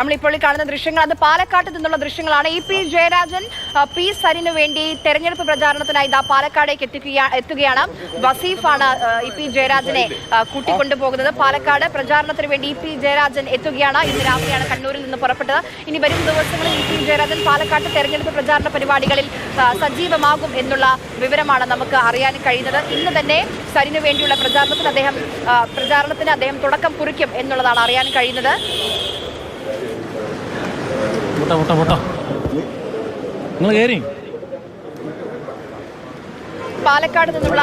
നമ്മളിപ്പോൾ ഈ കാണുന്ന ദൃശ്യങ്ങൾ അത് പാലക്കാട്ട് നിന്നുള്ള ദൃശ്യങ്ങളാണ്. ഇ പി ജയരാജൻ പി സരിനു വേണ്ടി തെരഞ്ഞെടുപ്പ് പ്രചാരണത്തിനായി ഇതാ പാലക്കാടേക്ക് എത്തിക്കുക എത്തുകയാണ്. വസീഫാണ് ഇ പി ജയരാജനെ കൂട്ടിക്കൊണ്ടുപോകുന്നത്. പാലക്കാട് പ്രചാരണത്തിന് വേണ്ടി ഇ പി ജയരാജൻ എത്തുകയാണ്. ഇന്ന് രാവിലെയാണ് കണ്ണൂരിൽ നിന്ന് പുറപ്പെട്ടത്. ഇനി വരും ദിവസങ്ങളിൽ ഇ പി ജയരാജൻ പാലക്കാട്ട് തെരഞ്ഞെടുപ്പ് പ്രചാരണ പരിപാടികളിൽ സജീവമാകും എന്നുള്ള വിവരമാണ് നമുക്ക് അറിയാൻ കഴിയുന്നത്. ഇന്ന് തന്നെ സരിനു വേണ്ടിയുള്ള പ്രചാരണത്തിന് അദ്ദേഹം പ്രചാരണത്തിന് അദ്ദേഹം തുടക്കം കുറിക്കും എന്നുള്ളതാണ് അറിയാൻ കഴിയുന്നത്. പോട്ടോ പോട്ടോ പോട്ടോ. നിങ്ങൾ കയറി പാലക്കാട് നിന്നുള്ള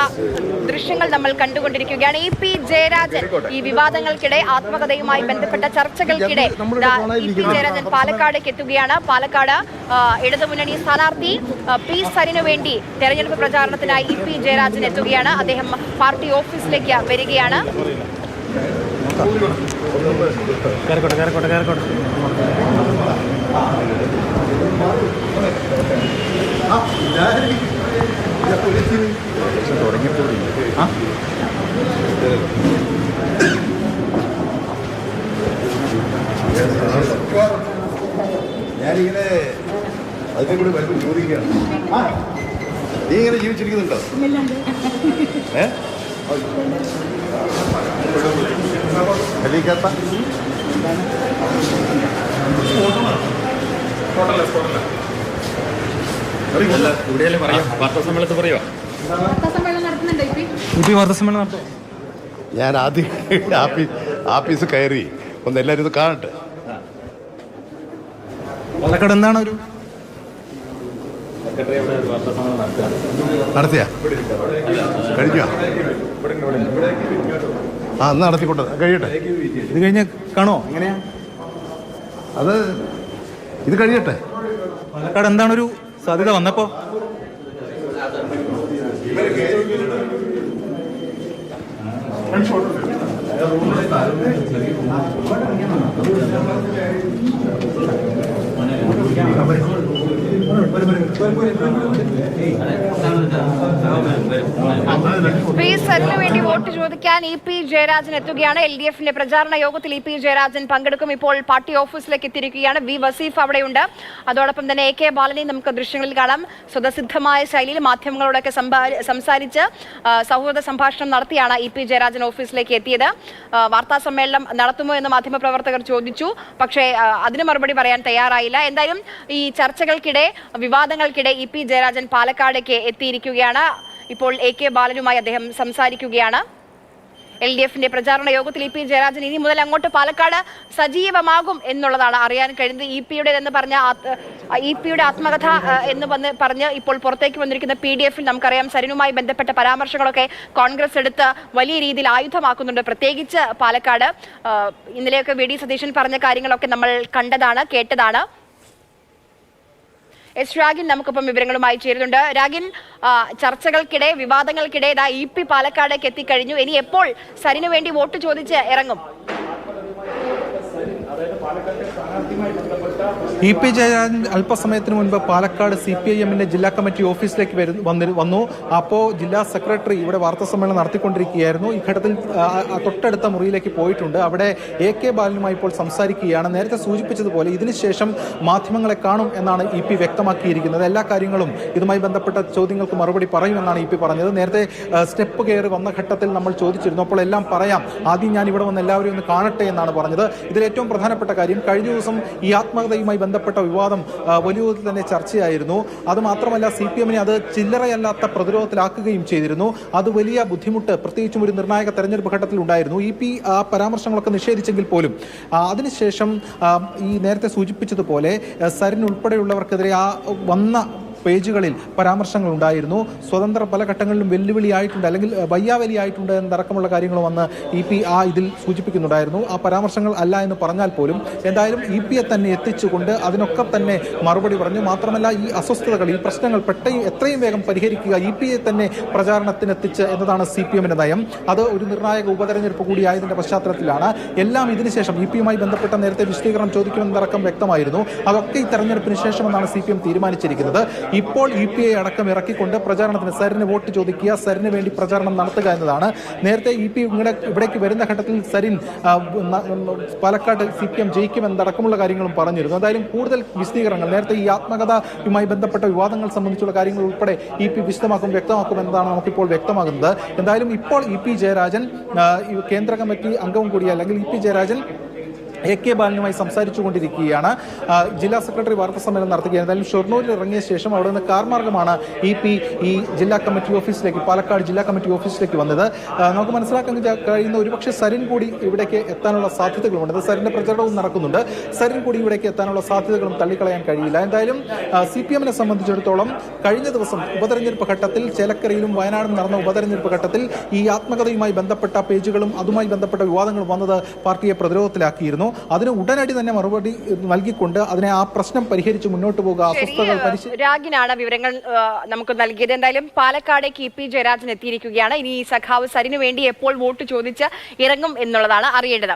ദൃശ്യങ്ങൾ നമ്മൾ കണ്ടുകൊണ്ടിരിക്കുകയാണ്. ഇ പി ജയരാജൻ ഈ വിവാദങ്ങൾക്കിടെ ആത്മകഥയുമായി ബന്ധപ്പെട്ട ചർച്ചകൾക്കിടെ ഇ പി ജയരാജൻ പാലക്കാടേക്ക് എത്തുകയാണ്. പാലക്കാട് ഇടതുമുന്നണി സ്ഥാനാർത്ഥി പി സരിനു വേണ്ടി തെരഞ്ഞെടുപ്പ് പ്രചാരണത്തിനായി ഇ പി ജയരാജൻ എത്തുകയാണ്. അദ്ദേഹം പാർട്ടി ഓഫീസിലേക്ക് വരികയാണ്. കയറിക്കോട്ടെ കയറിക്കോട്ടെ കയറിക്കോട്ടെ ഞാനിങ്ങനെ അതിനെ കൂടി വരുമ്പോൾ ചോദിക്കുകയാണ് ആ, നീ ഇങ്ങനെ ജീവിച്ചിരിക്കുന്നുണ്ടോ? ഏ? ഹെലിക്കാത്ത ഇവിടെയല്ലേ പറയാം. പറയുക ഞാൻ ആദ്യം ആഫീസ് ആഫീസ് കയറി. ഒന്ന് എല്ലാവരും ഇത് കാണട്ടെ. പാലക്കാട് എന്താണ് ഒരു നടത്തിയ? കഴിഞ്ഞോ ആ എന്നാ നടത്തിക്കൊണ്ട്. കഴിയട്ടെ. ഇത് കഴിഞ്ഞ് കാണോ എങ്ങനെയാ? അത് ഇത് കഴിയട്ടെ പാലക്കാട് എന്താണ് ഒരു സാധ്യത വന്നപ്പോ? പി വേണ്ടി വോട്ട് ചോദിക്കാൻ ഇ പി ജയരാജൻ എത്തുകയാണ്. എൽ ഡി എഫിന്റെ പ്രചാരണ യോഗത്തിൽ ഇ പി ജയരാജൻ പങ്കെടുക്കും. ഇപ്പോൾ പാർട്ടി ഓഫീസിലേക്ക് എത്തിയിരിക്കുകയാണ്. വി വസീഫ് അവിടെയുണ്ട്. അതോടൊപ്പം തന്നെ എ കെ ബാലനെ നമുക്ക് ദൃശ്യങ്ങളിൽ കാണാം. സ്വതസിദ്ധമായ ശൈലിയിൽ മാധ്യമങ്ങളോടൊക്കെ സംസാരിച്ച് സൗഹൃദ സംഭാഷണം നടത്തിയാണ് ഇ പി ജയരാജൻ ഓഫീസിലേക്ക് എത്തിയത്. വാർത്താ സമ്മേളനം നടത്തുമോ എന്ന് മാധ്യമപ്രവർത്തകർ ചോദിച്ചു. പക്ഷേ അതിന് മറുപടി പറയാൻ തയ്യാറായില്ല. എന്തായാലും ഈ ചർച്ചകൾക്കിടെ വിവാദങ്ങൾക്കിടെ ഇ പി ജയരാജൻ പാലക്കാടേക്ക് എത്തിയിരിക്കുകയാണ്. ഇപ്പോൾ എ കെ ബാലനുമായി അദ്ദേഹം സംസാരിക്കുകയാണ്. എൽ ഡി എഫിന്റെ പ്രചാരണ യോഗത്തിൽ ഇ പി ജയരാജൻ ഇനി മുതൽ അങ്ങോട്ട് പാലക്കാട് സജീവമാകും എന്നുള്ളതാണ് അറിയാൻ കഴിയുന്നത് ഇ പിയുടെ എന്ന് പറഞ്ഞ ഇ പിയുടെ ആത്മകഥ എന്ന് വന്ന് പറഞ്ഞ് ഇപ്പോൾ പുറത്തേക്ക് വന്നിരിക്കുന്ന പി ഡി എഫിൽ നമുക്കറിയാം സരിനുമായി ബന്ധപ്പെട്ട പരാമർശങ്ങളൊക്കെ കോൺഗ്രസ് എടുത്ത് വലിയ രീതിയിൽ ആയുധമാക്കുന്നുണ്ട്. പ്രത്യേകിച്ച് പാലക്കാട് ഇന്നലെയൊക്കെ വി ഡി സതീശൻ പറഞ്ഞ കാര്യങ്ങളൊക്കെ നമ്മൾ കണ്ടതാണ് കേട്ടതാണ്. എസ് രാഗിൻ നമുക്കിപ്പം വിവരങ്ങളുമായി ചേരുന്നുണ്ട്. രാഗിൻ ചർച്ചകൾക്കിടെ വിവാദങ്ങൾക്കിടെ ഇതാ ഇ പി പാലക്കാടേക്ക് എത്തിക്കഴിഞ്ഞു. ഇനി എപ്പോൾ സരിന് വേണ്ടി വോട്ട് ചോദിച്ച് ഇറങ്ങും? ഇ പി ജയരാജൻ അല്പസമയത്തിന് മുൻപ് പാലക്കാട് സി പി ഐ എമ്മിന്റെ ജില്ലാ കമ്മിറ്റി ഓഫീസിലേക്ക് വന്നി- അപ്പോൾ ജില്ലാ സെക്രട്ടറി ഇവിടെ വാർത്താ സമ്മേളനം നടത്തിക്കൊണ്ടിരിക്കുകയായിരുന്നു. ഈ ഘട്ടത്തിൽ തൊട്ടടുത്ത മുറിയിലേക്ക് പോയിട്ടുണ്ട്. അവിടെ എ കെ ബാലനുമായി ഇപ്പോൾ സംസാരിക്കുകയാണ്. നേരത്തെ സൂചിപ്പിച്ചതുപോലെ ഇതിനുശേഷം മാധ്യമങ്ങളെ കാണും എന്നാണ് ഇ പി വ്യക്തമാക്കിയിരിക്കുന്നത്. എല്ലാ കാര്യങ്ങളും ഇതുമായി ബന്ധപ്പെട്ട ചോദ്യങ്ങൾക്ക് മറുപടി പറയുമെന്നാണ് ഇ പി പറഞ്ഞത്. നേരത്തെ സ്റ്റെപ്പ് കയറി വന്ന ഘട്ടത്തിൽ നമ്മൾ ചോദിച്ചിരുന്നു. അപ്പോൾ എല്ലാം പറയാം. ആദ്യം ഞാൻ ഇവിടെ വന്ന് എല്ലാവരും ഒന്ന് കാണട്ടെ എന്നാണ് പറഞ്ഞത്. ഇതിൽ ഏറ്റവും പ്രധാനപ്പെട്ട കാര്യം കഴിഞ്ഞ ദിവസം ഈ ആത്മകഥയുമായി ബന്ധപ്പെട്ട വിവാദം വലിയ തോതിൽ തന്നെ ചർച്ചയായിരുന്നു. അത് മാത്രമല്ല സി പി എമ്മിനെ അത് ചില്ലറയല്ലാത്ത പ്രതിരോധത്തിലാക്കുകയും ചെയ്തിരുന്നു. അത് വലിയ ബുദ്ധിമുട്ട് പ്രത്യേകിച്ചും ഒരു നിർണായക തെരഞ്ഞെടുപ്പ് ഘട്ടത്തിൽ ഉണ്ടായിരുന്നു. ഇ പി ആ പരാമർശങ്ങളൊക്കെ നിഷേധിച്ചെങ്കിൽ പോലും അതിനുശേഷം ഈ നേരത്തെ സൂചിപ്പിച്ചതുപോലെ സരിൻ ഉൾപ്പെടെയുള്ളവർക്കെതിരെ ആ വന്ന പേജുകളിൽ പരാമർശങ്ങൾ ഉണ്ടായിരുന്നു സ്വതന്ത്ര പല ഘട്ടങ്ങളിലും വെല്ലുവിളിയായിട്ടുണ്ട് അല്ലെങ്കിൽ വയ്യാവലിയായിട്ടുണ്ട് എന്നടക്കമുള്ള കാര്യങ്ങൾ വന്ന് ഇ പി ആ ഇതിൽ സൂചിപ്പിക്കുന്നുണ്ടായിരുന്നു. ആ പരാമർശങ്ങൾ അല്ല എന്ന് പറഞ്ഞാൽ പോലും എന്തായാലും ഇ പിയെ തന്നെ എത്തിച്ചുകൊണ്ട് അതിനൊക്കെ തന്നെ മറുപടി പറഞ്ഞു. മാത്രമല്ല ഈ അസ്വസ്ഥതകൾ ഈ പ്രശ്നങ്ങൾ പെട്ടെന്ന് എത്രയും വേഗം പരിഹരിക്കുക ഇ പിയെ തന്നെ പ്രചാരണത്തിനെത്തിച്ച് എന്നതാണ് സി പി എമ്മിന്റെ നയം. അത് ഒരു നിർണായക ഉപതെരഞ്ഞെടുപ്പ് കൂടിയായതിന്റെ പശ്ചാത്തലത്തിലാണ്. എല്ലാം ഇതിനുശേഷം ഇ പിയുമായി ബന്ധപ്പെട്ട നേരത്തെ വിശദീകരണം ചോദിക്കുമെന്നതടക്കം വ്യക്തമായിരുന്നു. അതൊക്കെ ഈ തെരഞ്ഞെടുപ്പിന് ശേഷമെന്നാണ് സി പി എം തീരുമാനിച്ചിരിക്കുന്നത്. ഇപ്പോൾ യു പി ഐ അടക്കം ഇറക്കിക്കൊണ്ട് പ്രചാരണത്തിന് സരിന് വോട്ട് ചോദിക്കുക സരിന് വേണ്ടി പ്രചാരണം നടത്തുക എന്നതാണ്. നേരത്തെ ഇ പി ഇങ്ങനെ ഇവിടേക്ക് വരുന്ന ഘട്ടത്തിൽ Sarin Palakkad C P M ജയിക്കുമെന്നടക്കമുള്ള കാര്യങ്ങളും പറഞ്ഞിരുന്നു. എന്തായാലും കൂടുതൽ വിശദീകരണങ്ങൾ നേരത്തെ ഈ ആത്മകഥയുമായി ബന്ധപ്പെട്ട വിവാദങ്ങൾ സംബന്ധിച്ചുള്ള കാര്യങ്ങൾ ഉൾപ്പെടെ ഇ പി വിശദമാക്കും വ്യക്തമാക്കും എന്നതാണ് നമുക്കിപ്പോൾ വ്യക്തമാകുന്നത്. എന്തായാലും ഇപ്പോൾ ഇ പി ജയരാജൻ കേന്ദ്ര കമ്മിറ്റി അംഗവും കൂടി അല്ലെങ്കിൽ E P Jayarajan A K ബാലനുമായി സംസാരിച്ചു കൊണ്ടിരിക്കുകയാണ് ജില്ലാ സെക്രട്ടറി വാർത്താ സമ്മേളനം നടത്തുകയാണ്. എന്തായാലും ഷൊർണൂരിൽ ഇറങ്ങിയ ശേഷം അവിടെ നിന്ന് കാർ മാർഗമാണ് ഇ പി ഈ ജില്ലാ കമ്മിറ്റി ഓഫീസിലേക്ക് പാലക്കാട് ജില്ലാ കമ്മിറ്റി ഓഫീസിലേക്ക് വന്നത്. നമുക്ക് മനസ്സിലാക്കാൻ കഴി- കഴിയുന്ന ഒരുപക്ഷെ സരിൻ കൂടി ഇവിടേക്ക് എത്താനുള്ള സാധ്യതകളുണ്ട്. സരിന്റെ പ്രചരണവും നടക്കുന്നുണ്ട്. സരിൻ കൂടി ഇവിടേക്ക് എത്താനുള്ള സാധ്യതകളും തള്ളിക്കളയാൻ കഴിയില്ല. എന്തായാലും സി പി എമ്മിനെ സംബന്ധിച്ചിടത്തോളം കഴിഞ്ഞ ദിവസം ഉപതെരഞ്ഞെടുപ്പ് ഘട്ടത്തിൽ ചേലക്കരയിലും വയനാടും നടന്ന ഉപതെരഞ്ഞെടുപ്പ് ഘട്ടത്തിൽ ഈ ആത്മകഥയുമായി ബന്ധപ്പെട്ട പേജുകളും അതുമായി ബന്ധപ്പെട്ട വിവാദങ്ങളും വന്നത് പാർട്ടിയെ പ്രതിരോധത്തിലാക്കിയിരുന്നു. അതിന് ഉടനടി തന്നെ മറുപടി നൽകിക്കൊണ്ട് അതിനെ ആ പ്രശ്നം പരിഹരിച്ച് മുന്നോട്ട് പോകുക അസ്വസ്ഥതകൾ പരിശീ രാഗിനാണ് വിവരങ്ങൾ നമുക്ക് നൽകിയത്. എന്തായാലും പാലക്കാട് കെ പി ജയരാജൻ എത്തിയിരിക്കുകയാണ്. ഇനി ഈ സഖാവ് സരിനു വേണ്ടി എപ്പോൾ വോട്ട് ചോദിച്ച് ഇറങ്ങും എന്നുള്ളതാണ് അറിയേണ്ടത്.